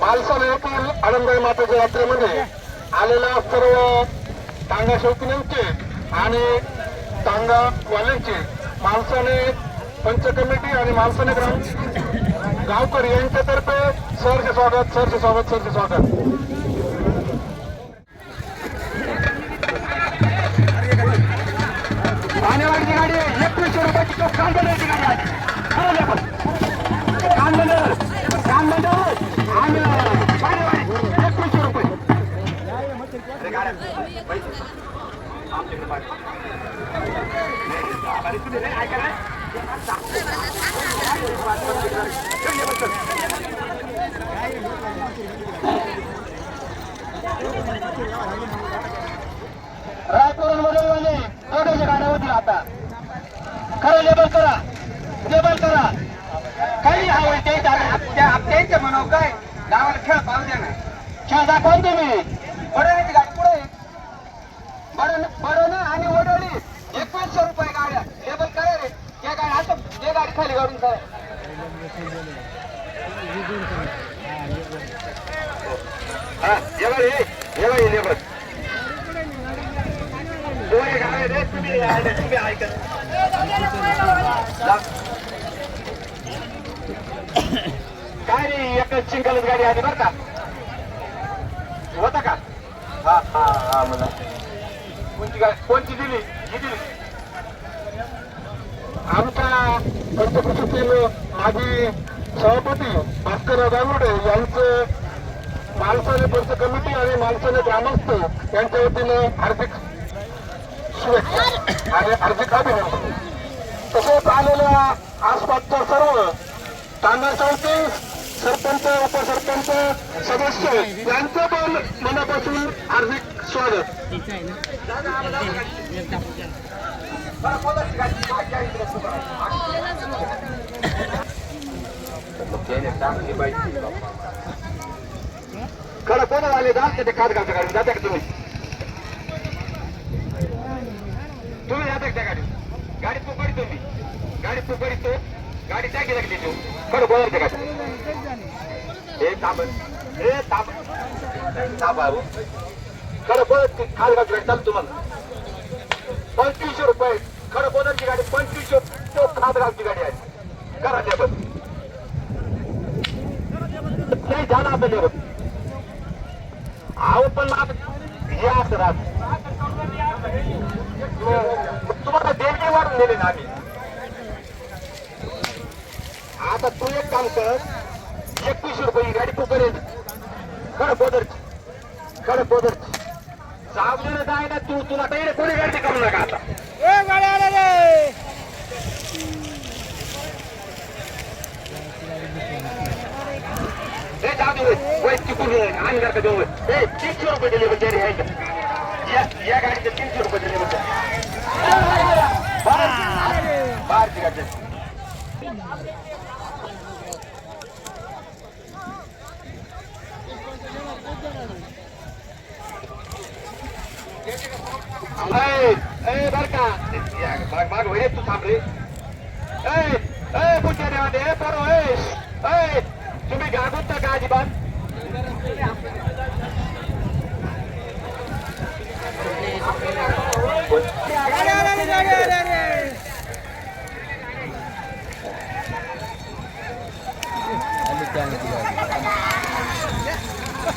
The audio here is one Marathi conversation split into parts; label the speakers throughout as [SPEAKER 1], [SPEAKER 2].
[SPEAKER 1] मालसाने येथील आनंदबाई मातेच्या यात्रेमध्ये आलेल्या सर्व टांगा शौकीनांचे आणि टांगा वाल्यांचे माणसाने पंच कमिटी आणि माणसाने ग्राम गावकरी यांच्यातर्फे सरचे स्वागत सरचे स्वागत सरचे स्वागत. म्हणजे दोघांच्या गाड्या होतील आता. खरं लेबल करा. लेबल करा. काही हवं ते
[SPEAKER 2] त्यांचं म्हणाव काय? गावाला खेळ पाहू द्या ना.
[SPEAKER 1] खेळ दाखवा तुम्ही
[SPEAKER 2] वडवण्याची गाडी पुढे
[SPEAKER 1] बडन बडन आणि वडोली
[SPEAKER 2] एकवीसशे रुपये गाड्या लेबल करा रे या ये गाडी खाली काढून काय?
[SPEAKER 1] हा ये बघ हे ये बघ हे लेबल रे तुम्ही तुम्ही ऐकत काय रे एकच सिंगलच गाडी आली बरं का? होता का? हा हा हा मला. कोणती गाडी कोणती दिली? ही दिली. आमच्या पंचकृषीतील माजी सभापती भास्कर दानोडे यांचं मालसाने पंच कमिटी आणि मालसाने ग्रामस्थ यांच्या वतीनं हार्दिक शुभेच्छा आणि हार्दिक अभिनंदन. तसेच आलेल्या आसपासच्या सर्व तांडा सरपंच उपसरपंच सदस्य यांचं पण मनापासून हार्दिक स्वागत. खरं कोण आले जात ते खात घालता गाडी जाता का तुम्ही? तुम्ही जाते का त्या गाडी गाडी पोकडी तुम्ही. गाडी पोकडी तो. गाडी टाकी लागली तू खरं बोलायचं गाडी हे ताबन हे ताब. ताबा हो. खरं बोलत खाल घालतो गाडी चालतो तुम्हाला. पंचवीसशे रुपये. खरं बोलायची गाडी पंचवीसशे तो खात घालची गाडी आहे. करा ते नाही झाला आता ते अहो पण हे असं तुम्हाला देणगी वाढून दिले ना आम्ही. आता तू एक काम कर एकवीसशे रुपये गाडी तू करेल. खरं बोदरची खरं बोदरची सावलीनं जाय ना तू तुला काही कोणी गाडी करू नका आता. हे तीनशे रुपये दिले म्हणजे या गाडीचे तीनशे रुपये दिले म्हणजे बाहेरची गाडी ए, माग माग होय तू थांब रे पुढच्या देवाने पोरो तुम्ही गागूत का अजिबात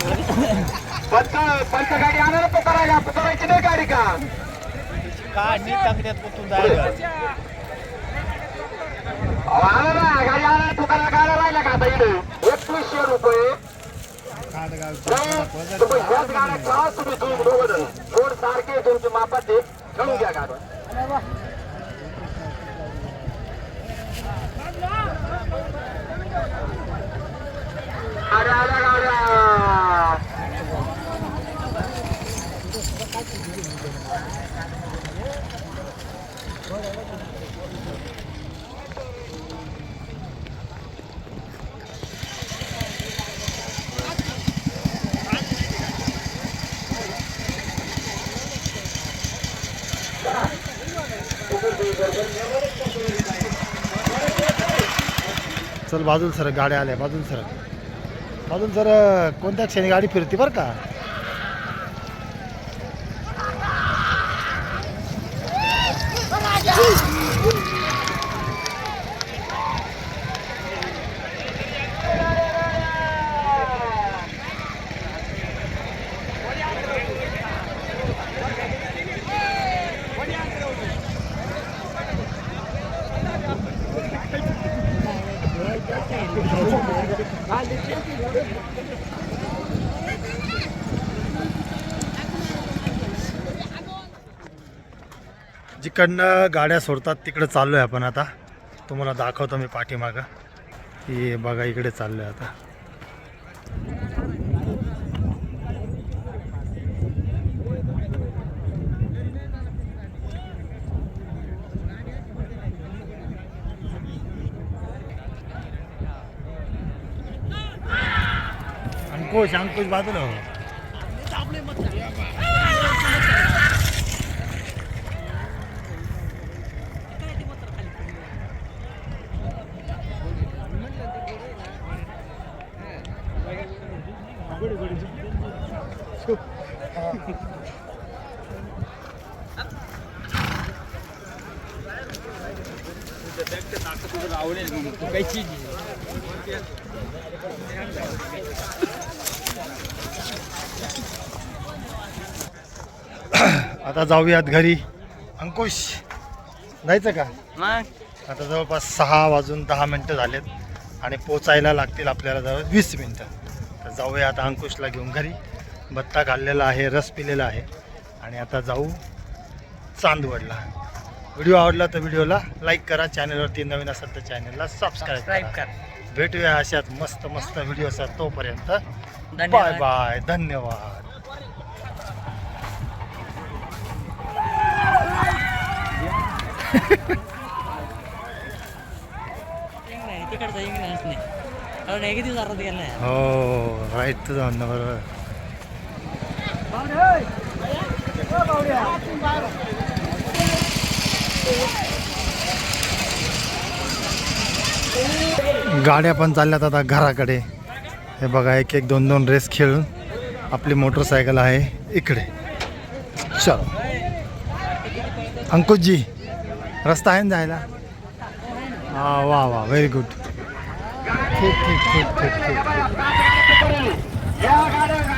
[SPEAKER 1] पंच पंच गाडी आणायला तो करायला करायची नाही गाडी का?
[SPEAKER 3] काढणी तंगड्यात कुठून जायला
[SPEAKER 1] एकवीसशे रुपये तुम्ही सारखे तुमचे मापात ठेवून घ्या गाड्या आल्या गाड्या
[SPEAKER 3] चल बाजूला सर गाड्या आल्या बाजूला सर
[SPEAKER 4] बाजूला सर कोणत्या क्षणी गाडी फिरते बरं का? जिकडनं गाड्या सोडतात तिकडे चाललो आहे आपण आता. तुम्हाला दाखवतो मी पाठीमागं. की बघा इकडे चाललो आहे आता. अंकुश अंकुश बाजूला हो. आता जाऊयात घरी. अंकुश जायचं का? आता जवळपास सहा वाजून दहा मिनटं झालेत आणि पोचायला लागतील आपल्याला जवळ वीस मिनटं. तर जाऊया आता अंकुशला घेऊन घरी. बत्ता घाललेला आहे रस पिलेला आहे. आणि आता जाऊ चांदवडला. व्हिडिओ आवडला तर व्हिडिओला लाईक करा चॅनलवरती नवीन असेल तर चॅनलला सबस्क्राईब करा. भेटूया अशात मस्त मस्त व्हिडिओ तोपर्यंत. बाय बाय धन्यवाद.
[SPEAKER 5] तिकडचा नाही. कारण
[SPEAKER 4] हो राईट तुझं म्हणणं बरोबर. गाड्या पण चालल्यात आता घराकडे. हे बघा एक एक दोन दोन रेस खेळून आपली मोटरसायकल आहे इकडे. चलो. अंकुशजी रस्ता आहे ना जायला? हा वा वा व्हेरी गुड ठीक ठीक ठीक ठीक ठीक.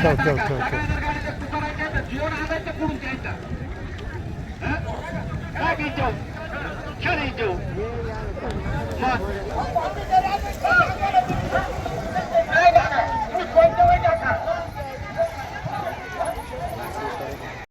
[SPEAKER 4] ठेव ठेव ठेव ठेव
[SPEAKER 1] जीवन आणायचं पुढून द्यायचं हं? काय घ्यायचं खेळ घ्यायचं मग